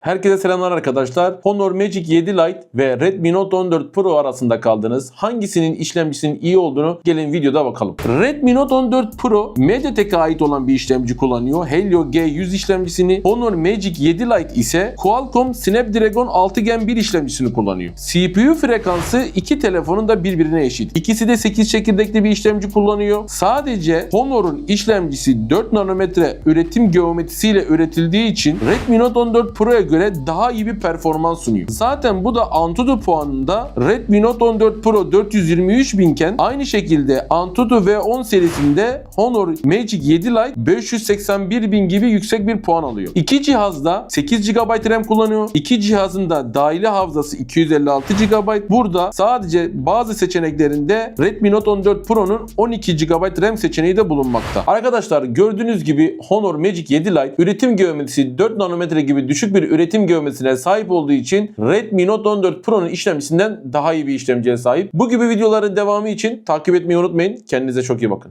Herkese selamlar arkadaşlar. Honor Magic 7 Lite ve Redmi Note 14 Pro arasında kaldınız. Hangisinin işlemcisinin iyi olduğunu gelin videoda bakalım. Redmi Note 14 Pro MediaTek'e ait olan bir işlemci kullanıyor. Helio G100 işlemcisini. Honor Magic 7 Lite ise Qualcomm Snapdragon 6 Gen 1 işlemcisini kullanıyor. CPU frekansı iki telefonun da birbirine eşit. İkisi de 8 çekirdekli bir işlemci kullanıyor. Sadece Honor'un işlemcisi 4 nanometre üretim geometrisiyle üretildiği için Redmi Note 14 Pro'ya göre daha iyi bir performans sunuyor. Zaten bu da Antutu puanında Redmi Note 14 Pro 423 binken aynı şekilde Antutu V10 serisinde Honor Magic 7 Lite 581 bin gibi yüksek bir puan alıyor. İki cihazda 8 GB RAM kullanıyor. İki cihazın da dahili hafızası 256 GB. Burada sadece bazı seçeneklerinde Redmi Note 14 Pro'nun 12 GB RAM seçeneği de bulunmakta. Arkadaşlar gördüğünüz gibi Honor Magic 7 Lite üretim geometrisi 4 nanometre gibi düşük bir üretim geometrisine sahip olduğu için Redmi Note 14 Pro'nun işlemcisinden daha iyi bir işlemciye sahip. Bu gibi videoların devamı için takip etmeyi unutmayın. Kendinize çok iyi bakın.